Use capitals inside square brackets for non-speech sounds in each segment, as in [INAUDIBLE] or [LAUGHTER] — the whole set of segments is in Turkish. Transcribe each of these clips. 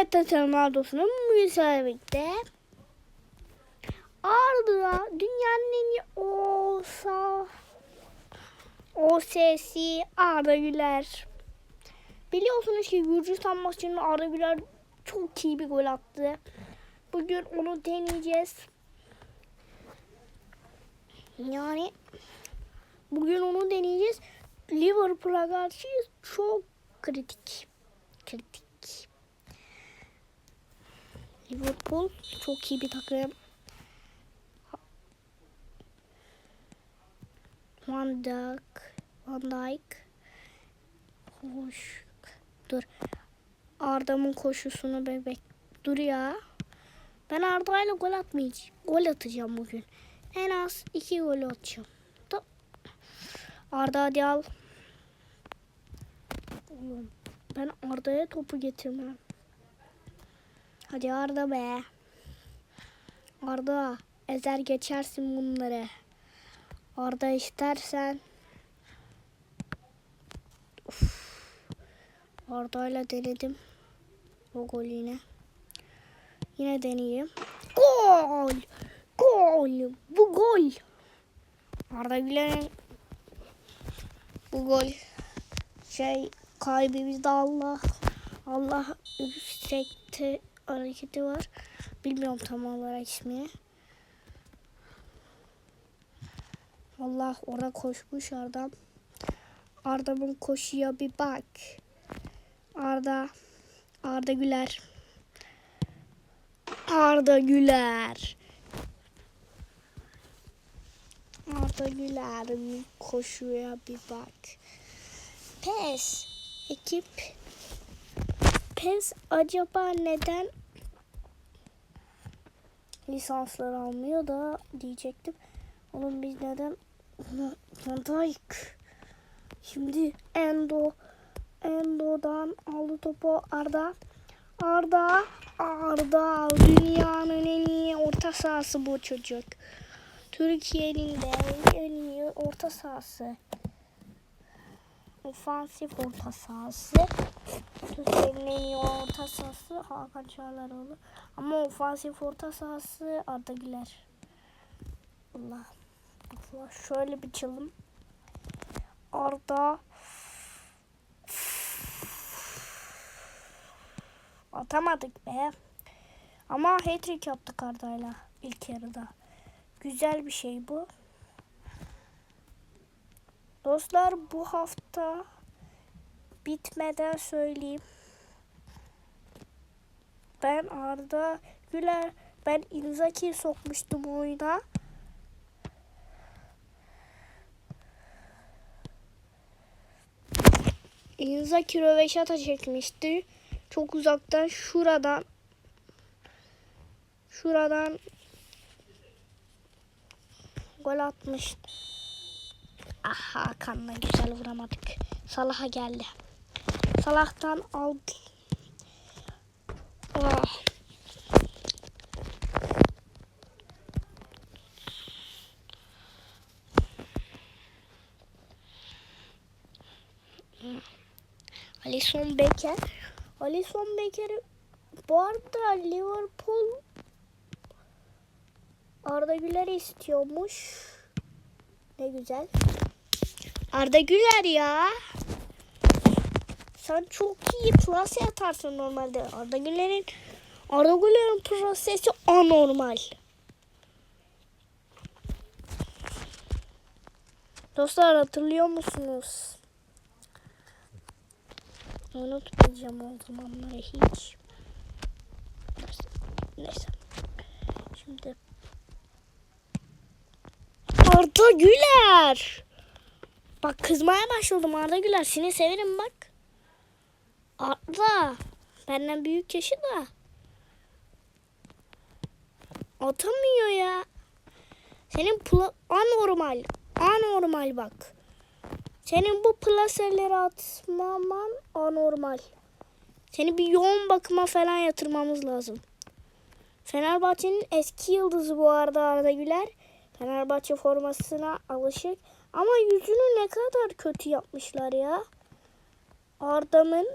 Mehmet Ronaldo'sunun müsabakte Arda dünyanın en iyi olsa OSS Arda Güler. Biliyorsunuz ki Gürcistan maçında Arda Güler çok iyi bir gol attı. Bugün onu deneyeceğiz. Yani bugün onu deneyeceğiz. Liverpool'a karşı çok kritik. Kritik. Liverpool çok iyi bir takım. Van Dijk, Van Dijk. Hoş. Dur. Arda'mın koşusunu bebek. Dur ya. Ben Arda'yla gol atmayacağım. Gol atacağım bugün. En az iki gol atacağım. Da. Arda hadi al. Ben Arda'ya topu getirmem. Hadi Arda be. Arda ezer geçersin bunları. Arda istersen. Uf. Arda'yla denedim. O gol yine. Yine deneyeyim. Gol! Gol! Bu gol! Arda Güler'in bu gol şey kalbimizde Allah Allah yüksekte hareketi var. Bilmiyorum tam olarak ismini. Allah orada koşmuş Arda. Arda'nın koşuya bir bak. Arda Arda Güler. Arda Güler. Arda Güler'in koşuya bir bak. Pes. Ekip. Pes acaba neden lisansları almıyor da diyecektim. Oğlum biz neden [LAUGHS] Dijk. Şimdi Endo Endo'dan aldı topu Arda. Arda Arda dünyanın en iyi orta sahası bu çocuk. Türkiye'nin de en iyi orta sahası. Ofansif orta sahası. Türkiye'nin orta sahası Hakan Çağlaroğlu. Ama ofansif orta sahası Arda Güler. Allah. Allah şöyle bir çalım. Arda Atamadık be. Ama hat-trick yaptık Arda'yla ilk yarıda. Güzel bir şey bu. Dostlar bu hafta bitmeden söyleyeyim. Ben Arda Güler ben Inzaki'yi sokmuştum oyuna. Inzaki röveşata çekmişti. Çok uzaktan şuradan şuradan gol atmıştı. Ah Hakan'la güzel vuramadık. Salah'a geldi. Salah'tan aldı. Ah. Alisson Becker. Alisson Becker'i bu arada Liverpool Arda Güler istiyormuş. Ne güzel. Arda Güler ya. Sen çok iyi plase atarsın normalde. Arda Güler'in Arda Güler'in prosesi anormal. Dostlar hatırlıyor musunuz? Unutmayacağım o zamanları hiç. Neyse. Neyse. Şimdi Arda Güler. Bak kızmaya başladım Arda Güler. Seni severim bak. Arda. Benden büyük yaşı da. Atamıyor ya. Senin pla anormal. Anormal bak. Senin bu plaseleri atmaman anormal. Seni bir yoğun bakıma falan yatırmamız lazım. Fenerbahçe'nin eski yıldızı bu arada Arda Güler. Fenerbahçe formasına alışık. Ama yüzünü ne kadar kötü yapmışlar ya. Arda'nın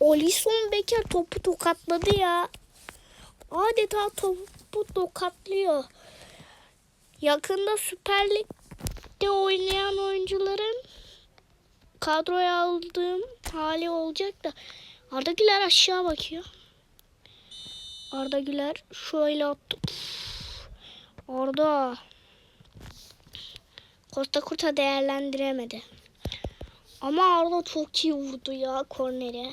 Olison Becker topu tokatladı ya. Adeta topu tokatlıyor. Yakında Süper Lig'de oynayan oyuncuların kadroya aldığım hali olacak da Arda Güler aşağı bakıyor. Arda Güler şöyle attı. Uf. Arda Costa Curta değerlendiremedi. Ama Arda çok iyi vurdu ya kornere.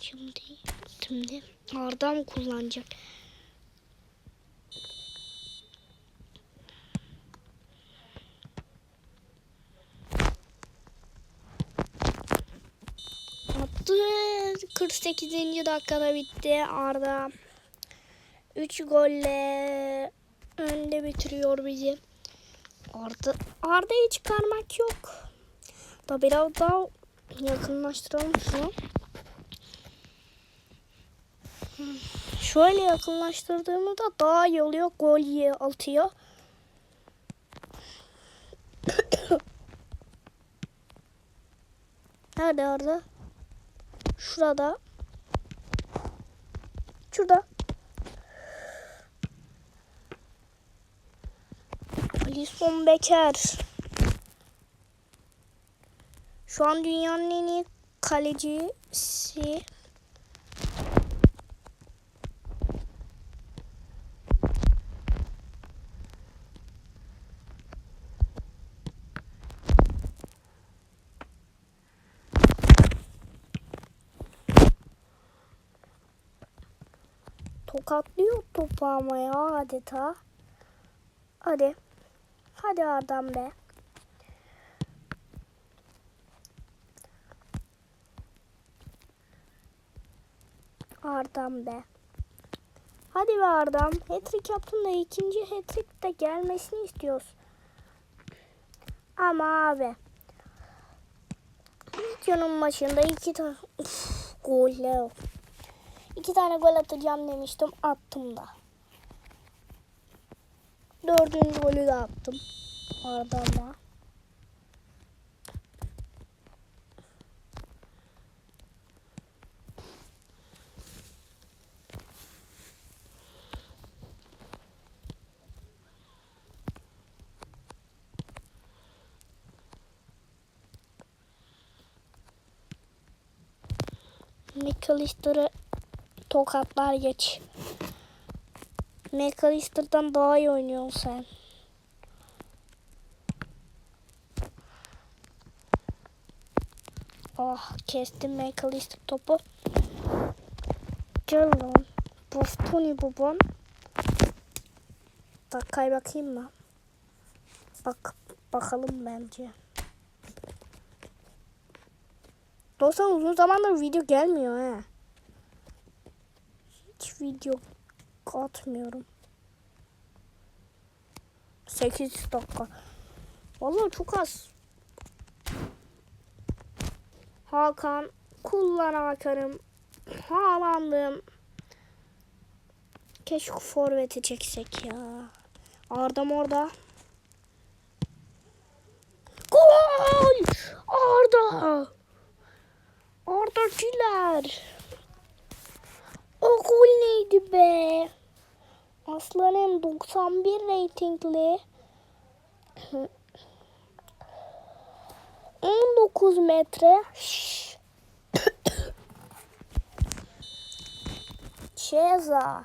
Şimdi, şimdi Arda mı kullanacak? Attı. 48. dakikada bitti Arda. 3 golle önde bitiriyor bizi. Arda Arda'yı çıkarmak yok. Da biraz daha yakınlaştıralım şunu. Şöyle yakınlaştırdığımızda daha iyi oluyor. Gol atıyor. [COUGHS] Nerede Arda? Şurada. Şurada. Alison Becker. Şu an dünyanın en iyi kalecisi. Tokatlıyor topu ama ya adeta. Hadi. Hadi Arda'm be. Arda'm be. Hadi be Arda'm. Hat-trick yaptın da ikinci hat-trick de gelmesini istiyoruz. Ama abi. Videonun başında iki tane Uf. İki tane gol atacağım demiştim. Attım da. Dördüncü golü de attım. Arda'ma. McAllister'ı tokatlar geç. McAllister'dan daha iyi oynuyorsun sen. Ah kestim McAllister topu. Gel lan. Bostoni babam. Dakikaya bakayım mı? Bak bakalım bence. Dostlar uzun zamandır video gelmiyor he. Hiç video atmıyorum. 8 dakika. Vallahi çok az. Hakan kullan Hakan'ım. Haalandım. Keşke forveti çeksek ya. Arda'm orada. Gol! Arda! Arda Güler. O gol neydi be? Aslanım 91 reytingli. [CLEARS THROAT] 19 metre. Ceza.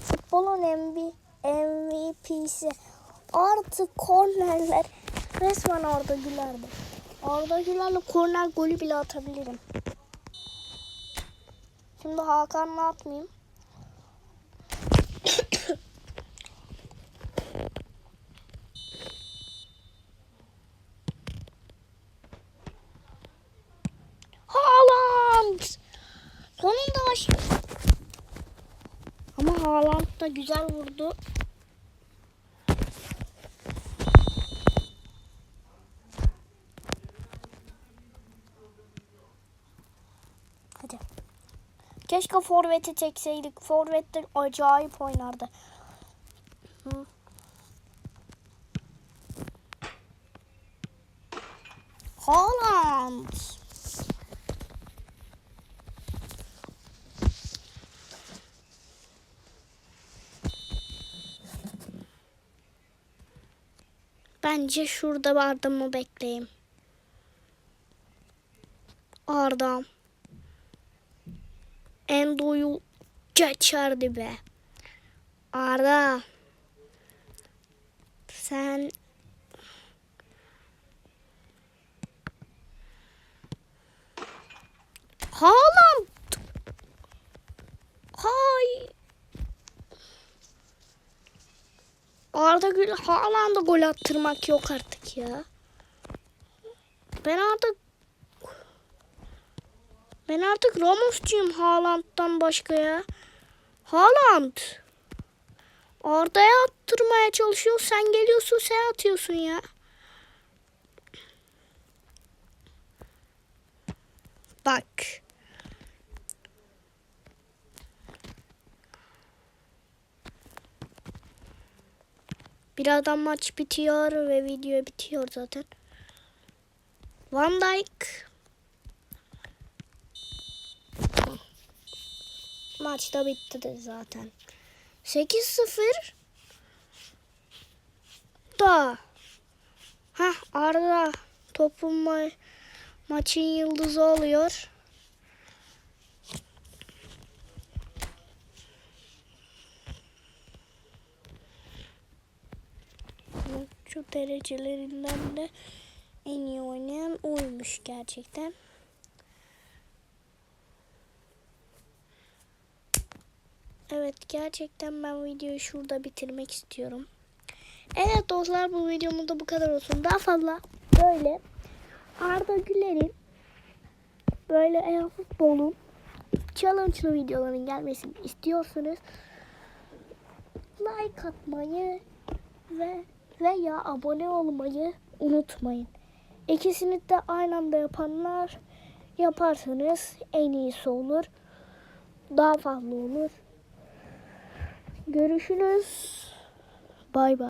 Futbolun MV, MVP'si. Artık kornerler resmen Arda Güler'de. Arda Güler'le korner golü bile atabilirim. Şimdi Hakan'la atmayayım. [COUGHS] Haaland! Sonunda baş... Ama Haaland da güzel vurdu. Hadi. Keşke forveti çekseydik. Forvetler acayip oynardı. Hı. Haaland. Bence şurada Arda'mı bekleyeyim. Arda. Endo'yu geçerdi be. Arda. Sen Haaland. Hay. Arda Gül Haaland'a gol attırmak yok artık ya. Ben artık ben artık Ramos'cuyum Haaland'dan başka ya. Haaland. Arda'ya attırmaya çalışıyor. Sen geliyorsun sen atıyorsun ya. Bak. Birazdan maç bitiyor ve video bitiyor zaten. Van Dijk. Maç da bitti de zaten. 8-0 da. Ha Arda topun ma- maçın yıldızı oluyor. Şu derecelerinden de en iyi oynayan oymuş gerçekten. Evet gerçekten ben videoyu şurada bitirmek istiyorum. Evet dostlar bu videomuz da bu kadar olsun. Daha fazla böyle Arda Güler'in böyle eğer futbolun challenge'lı videoların gelmesini istiyorsanız like atmayı ve veya abone olmayı unutmayın. İkisini de aynı anda yapanlar yaparsanız en iyisi olur. Daha fazla olur. Görüşürüz. Bay bay.